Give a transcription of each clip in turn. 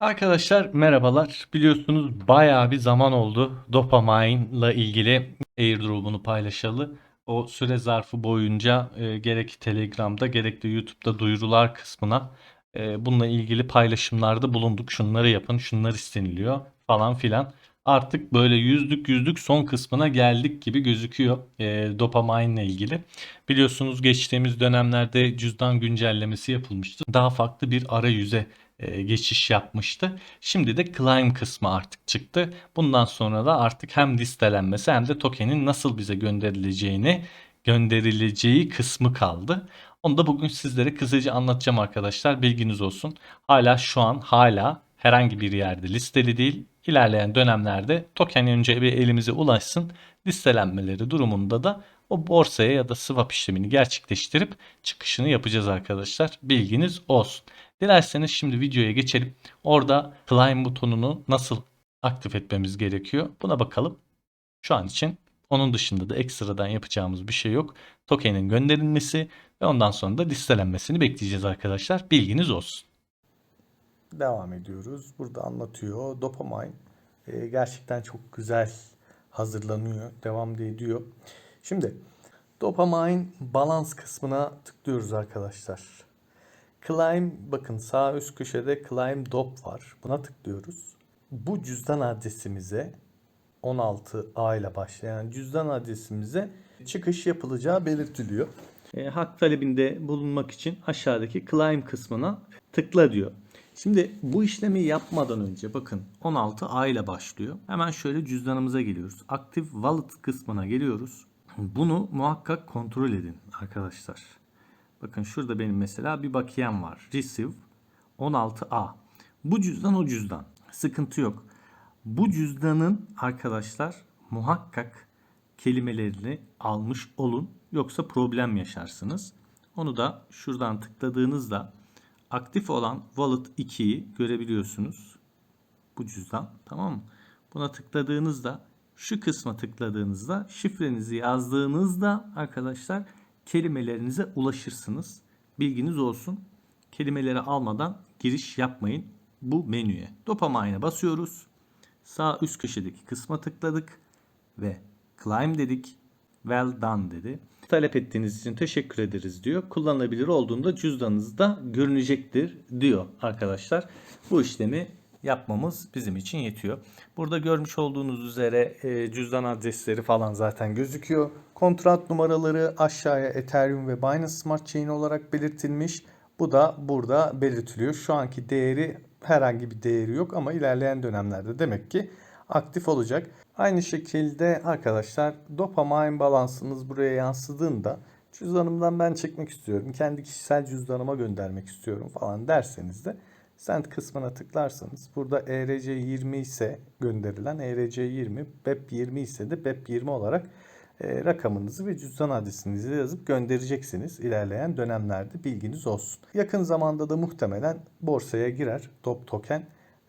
Arkadaşlar merhabalar. Biliyorsunuz bayağı bir zaman oldu Dopamine ile ilgili airdrop'unu paylaşalı. O süre zarfı boyunca e, gerek Telegram'da gerek de YouTube'da duyurular kısmına e, bununla ilgili paylaşımlarda bulunduk. Şunları yapın, şunlar isteniliyor falan filan. Artık böyle yüzlük yüzlük son kısmına geldik gibi gözüküyor e, Dopamine ile ilgili. Biliyorsunuz geçtiğimiz dönemlerde cüzdan güncellemesi yapılmıştı. Daha farklı bir arayüze e, geçiş yapmıştı. Şimdi de climb kısmı artık çıktı. Bundan sonra da artık hem listelenmesi hem de tokenin nasıl bize gönderileceğini gönderileceği kısmı kaldı. Onu da bugün sizlere kısaca anlatacağım arkadaşlar. Bilginiz olsun. Hala şu an hala herhangi bir yerde listeli değil. İlerleyen dönemlerde token önce bir elimize ulaşsın. Listelenmeleri durumunda da o borsaya ya da swap işlemini gerçekleştirip çıkışını yapacağız arkadaşlar. Bilginiz olsun. Dilerseniz şimdi videoya geçelim. Orada climb butonunu nasıl aktif etmemiz gerekiyor? Buna bakalım. Şu an için onun dışında da ekstradan yapacağımız bir şey yok. Token'in gönderilmesi ve ondan sonra da listelenmesini bekleyeceğiz arkadaşlar. Bilginiz olsun. Devam ediyoruz. Burada anlatıyor. Dopamine e, gerçekten çok güzel hazırlanıyor. Devam da ediyor. Şimdi dopamine balans kısmına tıklıyoruz arkadaşlar. Climb bakın sağ üst köşede Climb Dop var. Buna tıklıyoruz. Bu cüzdan adresimize 16A ile başlayan cüzdan adresimize çıkış yapılacağı belirtiliyor. E, hak talebinde bulunmak için aşağıdaki claim kısmına tıkla diyor. Şimdi bu işlemi yapmadan önce bakın 16A ile başlıyor. Hemen şöyle cüzdanımıza geliyoruz. Active Wallet kısmına geliyoruz. Bunu muhakkak kontrol edin arkadaşlar. Bakın şurada benim mesela bir bakiyem var. Receive 16A. Bu cüzdan o cüzdan. Sıkıntı yok. Bu cüzdanın arkadaşlar muhakkak kelimelerini almış olun. Yoksa problem yaşarsınız. Onu da şuradan tıkladığınızda aktif olan Wallet 2'yi görebiliyorsunuz. Bu cüzdan tamam mı? Buna tıkladığınızda şu kısma tıkladığınızda şifrenizi yazdığınızda arkadaşlar kelimelerinize ulaşırsınız. Bilginiz olsun. Kelimeleri almadan giriş yapmayın bu menüye. Dopamine'e basıyoruz. Sağ üst köşedeki kısma tıkladık ve climb dedik. Well done dedi. Talep ettiğiniz için teşekkür ederiz diyor. Kullanılabilir olduğunda cüzdanınızda görünecektir diyor arkadaşlar. Bu işlemi yapmamız bizim için yetiyor. Burada görmüş olduğunuz üzere e, cüzdan adresleri falan zaten gözüküyor. Kontrat numaraları aşağıya Ethereum ve Binance Smart Chain olarak belirtilmiş. Bu da burada belirtiliyor. Şu anki değeri herhangi bir değeri yok ama ilerleyen dönemlerde demek ki aktif olacak. Aynı şekilde arkadaşlar dopamine balansınız buraya yansıdığında cüzdanımdan ben çekmek istiyorum. Kendi kişisel cüzdanıma göndermek istiyorum falan derseniz de Send kısmına tıklarsanız burada ERC20 ise gönderilen ERC20, BEP20 ise de BEP20 olarak e, rakamınızı ve cüzdan adresinizi yazıp göndereceksiniz ilerleyen dönemlerde bilginiz olsun. Yakın zamanda da muhtemelen borsaya girer DOP token.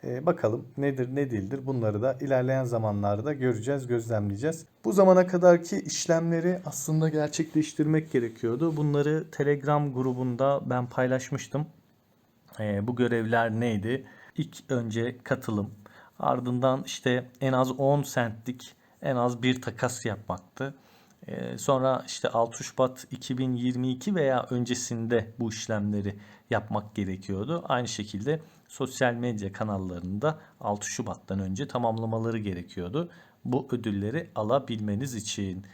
E, bakalım nedir ne değildir bunları da ilerleyen zamanlarda göreceğiz, gözlemleyeceğiz. Bu zamana kadarki işlemleri aslında gerçekleştirmek gerekiyordu. Bunları Telegram grubunda ben paylaşmıştım. E, bu görevler neydi? İlk önce katılım, ardından işte en az 10 centlik en az bir takas yapmaktı. E, sonra işte 6 Şubat 2022 veya öncesinde bu işlemleri yapmak gerekiyordu. Aynı şekilde sosyal medya kanallarında 6 Şubat'tan önce tamamlamaları gerekiyordu. Bu ödülleri alabilmeniz için.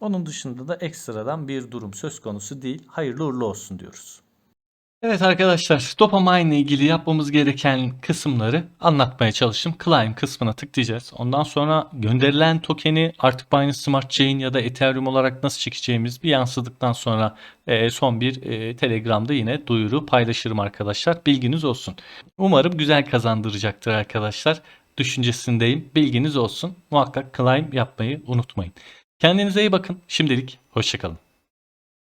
Onun dışında da ekstradan bir durum söz konusu değil. Hayırlı uğurlu olsun diyoruz. Evet arkadaşlar, dopamine ile ilgili yapmamız gereken kısımları anlatmaya çalıştım. Climb kısmına tıklayacağız. Ondan sonra gönderilen tokeni artık Binance Smart Chain ya da Ethereum olarak nasıl çekeceğimiz bir yansıdıktan sonra e, son bir e, Telegram'da yine duyuru paylaşırım arkadaşlar. Bilginiz olsun. Umarım güzel kazandıracaktır arkadaşlar. Düşüncesindeyim. Bilginiz olsun. Muhakkak climb yapmayı unutmayın. Kendinize iyi bakın. Şimdilik hoşçakalın.